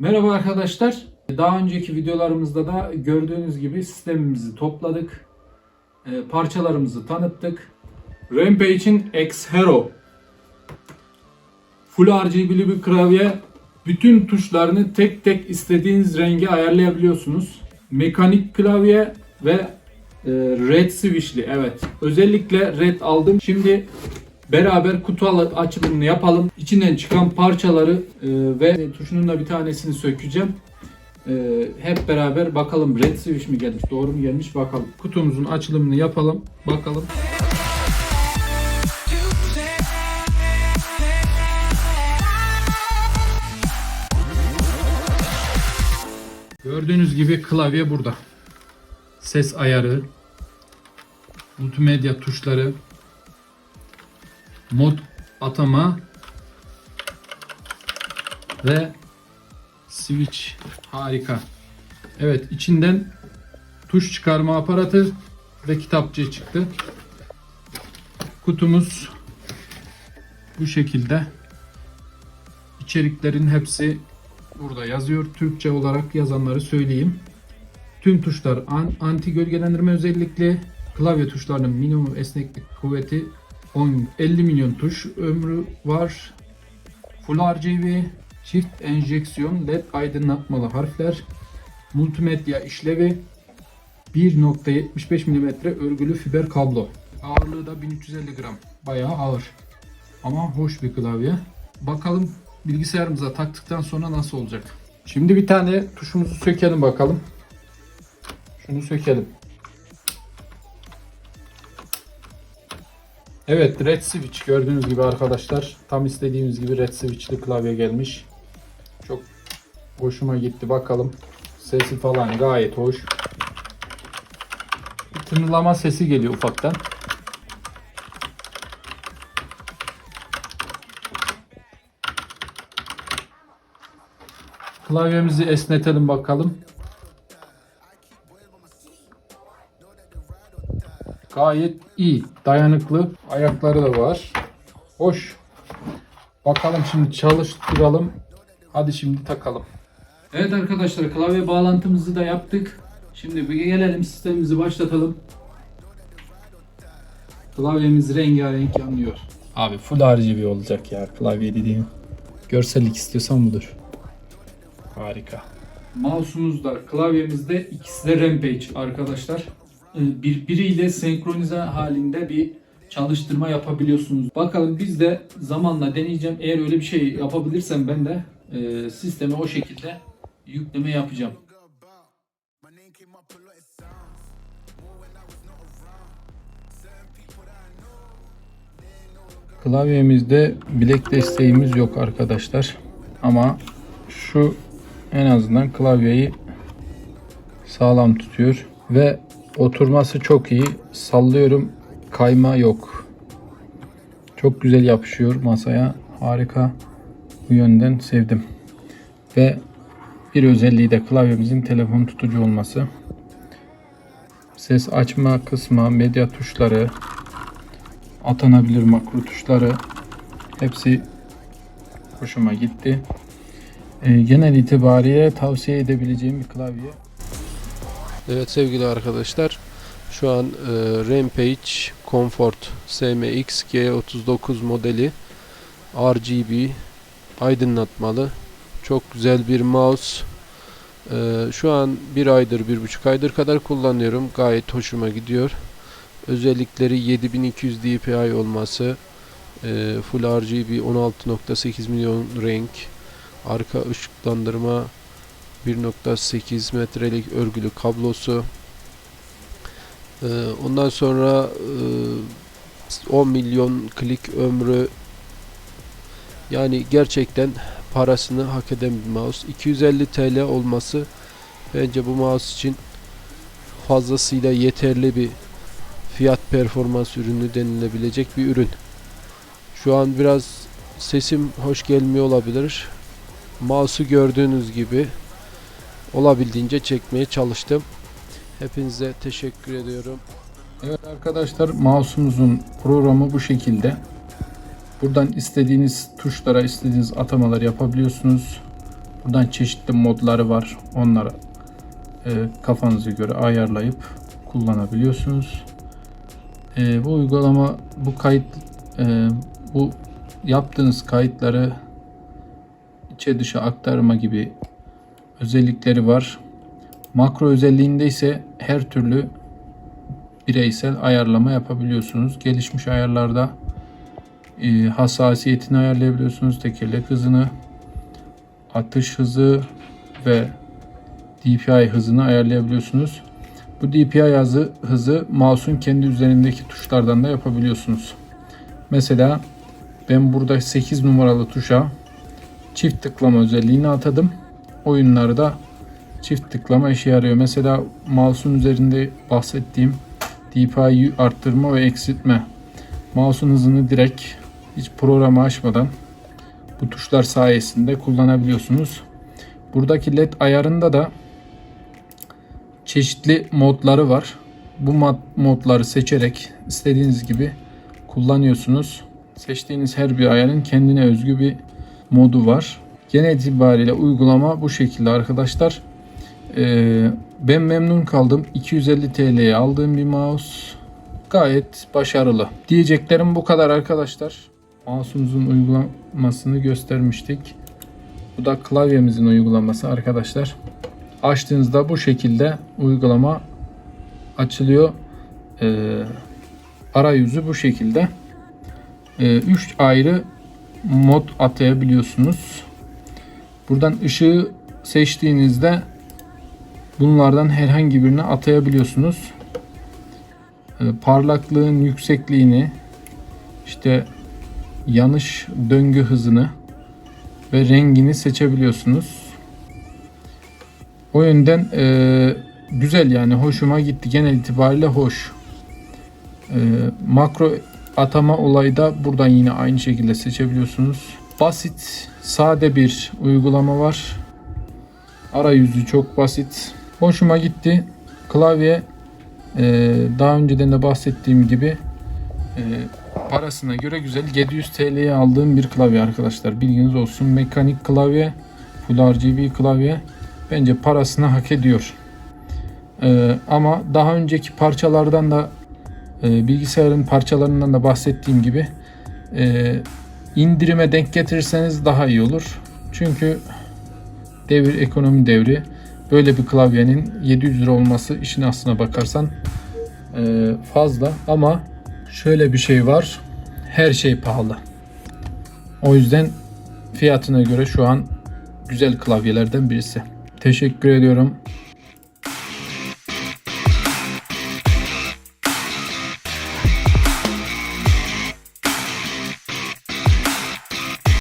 Merhaba arkadaşlar. Daha önceki videolarımızda da gördüğünüz gibi sistemimizi topladık. Ee, Parçalarımızı tanıttık. Rampage'in X-Hero Full RGB'li bir klavye. Bütün tuşlarını tek tek istediğiniz renge ayarlayabiliyorsunuz. Mekanik klavye ve e, red switch'li evet. Özellikle red aldım. Şimdi beraber kutu açılımını yapalım. İçinden çıkan parçaları e, ve tuşunun da bir tanesini sökeceğim. E, hep beraber bakalım red switch mi gelmiş, doğru mu gelmiş bakalım. Kutumuzun açılımını yapalım. Bakalım. Gördüğünüz gibi klavye burada. Ses ayarı, multimedya tuşları, mod atama ve switch harika. Evet içinden tuş çıkarma aparatı ve kitapçı çıktı. Kutumuz bu şekilde. İçeriklerin hepsi burada yazıyor. Türkçe olarak yazanları söyleyeyim. Tüm tuşlar an- anti gölgelendirme özellikli. Klavye tuşlarının minimum esneklik kuvveti 10 50 milyon tuş ömrü var. Full RGB, çift enjeksiyon led aydınlatmalı harfler, multimedya işlevi, 1.75 mm örgülü fiber kablo. Ağırlığı da 1350 gram. Bayağı ağır. Ama hoş bir klavye. Bakalım bilgisayarımıza taktıktan sonra nasıl olacak. Şimdi bir tane tuşumuzu sökelim bakalım. Şunu sökelim. Evet Red Switch gördüğünüz gibi arkadaşlar. Tam istediğimiz gibi Red Switch'li klavye gelmiş. Çok hoşuma gitti bakalım. Sesi falan gayet hoş. Bir sesi geliyor ufaktan. Klavyemizi esnetelim bakalım. Gayet iyi. Dayanıklı. Ayakları da var. Hoş. Bakalım şimdi çalıştıralım. Hadi şimdi takalım. Evet arkadaşlar klavye bağlantımızı da yaptık. Şimdi bir gelelim sistemimizi başlatalım. Klavyemiz rengarenk yanıyor. Abi full RGB olacak ya klavye dediğim. Görsellik istiyorsan budur. Harika. Mouse'umuzda, klavyemizde ikisi de Rampage arkadaşlar. Ee, Birbiriyle senkronize halinde bir çalıştırma yapabiliyorsunuz. Bakalım biz de zamanla deneyeceğim. Eğer öyle bir şey yapabilirsem ben de e, sisteme o şekilde yükleme yapacağım. Klavyemizde bilek desteğimiz yok arkadaşlar. Ama şu en azından klavyeyi sağlam tutuyor ve oturması çok iyi. Sallıyorum kayma yok. Çok güzel yapışıyor masaya. Harika. Bu yönden sevdim. Ve bir özelliği de klavyemizin telefon tutucu olması. Ses açma kısmı, medya tuşları, atanabilir makro tuşları hepsi hoşuma gitti. Ee, genel itibariyle tavsiye edebileceğim bir klavye. Evet sevgili arkadaşlar şu an e, Rampage Comfort SMX G39 modeli RGB aydınlatmalı. Çok güzel bir mouse. E, şu an bir aydır bir buçuk aydır kadar kullanıyorum. Gayet hoşuma gidiyor. Özellikleri 7200 dpi olması e, Full RGB 16.8 milyon renk arka ışıklandırma 1.8 metrelik örgülü kablosu. Ee, ondan sonra e, 10 milyon klik ömrü yani gerçekten parasını hak eden bir mouse. 250 TL olması bence bu mouse için fazlasıyla yeterli bir fiyat performans ürünü denilebilecek bir ürün. Şu an biraz sesim hoş gelmiyor olabilir. Mouse'u gördüğünüz gibi olabildiğince çekmeye çalıştım. Hepinize teşekkür ediyorum. Evet arkadaşlar mouse'umuzun programı bu şekilde. Buradan istediğiniz tuşlara istediğiniz atamalar yapabiliyorsunuz. Buradan çeşitli modları var. Onları e, kafanıza göre ayarlayıp kullanabiliyorsunuz. E, bu uygulama bu kayıt e, bu yaptığınız kayıtları içe dışa aktarma gibi özellikleri var. Makro özelliğinde ise her türlü bireysel ayarlama yapabiliyorsunuz. Gelişmiş ayarlarda e, hassasiyetini ayarlayabiliyorsunuz. Tekerlek hızını, atış hızı ve DPI hızını ayarlayabiliyorsunuz. Bu DPI hızı, hızı mouse'un kendi üzerindeki tuşlardan da yapabiliyorsunuz. Mesela ben burada 8 numaralı tuşa çift tıklama özelliğini atadım. Oyunlarda çift tıklama işe yarıyor. Mesela mouse'un üzerinde bahsettiğim DPI arttırma ve eksiltme. Mouse'un hızını direkt hiç programı açmadan bu tuşlar sayesinde kullanabiliyorsunuz. Buradaki led ayarında da çeşitli modları var. Bu mod, modları seçerek istediğiniz gibi kullanıyorsunuz. Seçtiğiniz her bir ayarın kendine özgü bir modu var. Genel itibariyle uygulama bu şekilde arkadaşlar. Ee, ben memnun kaldım. 250 TL'ye aldığım bir mouse gayet başarılı. Diyeceklerim bu kadar arkadaşlar. Mouse'umuzun uygulamasını göstermiştik. Bu da klavyemizin uygulaması arkadaşlar. Açtığınızda bu şekilde uygulama açılıyor. Ee, arayüzü bu şekilde. 3 ayrı mod atayabiliyorsunuz. Buradan ışığı seçtiğinizde bunlardan herhangi birini atayabiliyorsunuz. Ee, parlaklığın yüksekliğini, işte yanış döngü hızını ve rengini seçebiliyorsunuz. O yönden e, güzel yani hoşuma gitti. Genel itibariyle hoş. E, makro atama olayı da buradan yine aynı şekilde seçebiliyorsunuz. Basit, sade bir uygulama var. Arayüzü çok basit. Hoşuma gitti. Klavye e, daha önceden de bahsettiğim gibi e, parasına göre güzel. 700 TL'ye aldığım bir klavye arkadaşlar. Bilginiz olsun. Mekanik klavye, Full RGB klavye bence parasını hak ediyor. E, ama daha önceki parçalardan da bilgisayarın parçalarından da bahsettiğim gibi indirime denk getirirseniz daha iyi olur. Çünkü devir ekonomi devri. Böyle bir klavyenin 700 lira olması işin aslına bakarsan e, fazla ama şöyle bir şey var. Her şey pahalı. O yüzden fiyatına göre şu an güzel klavyelerden birisi. Teşekkür ediyorum.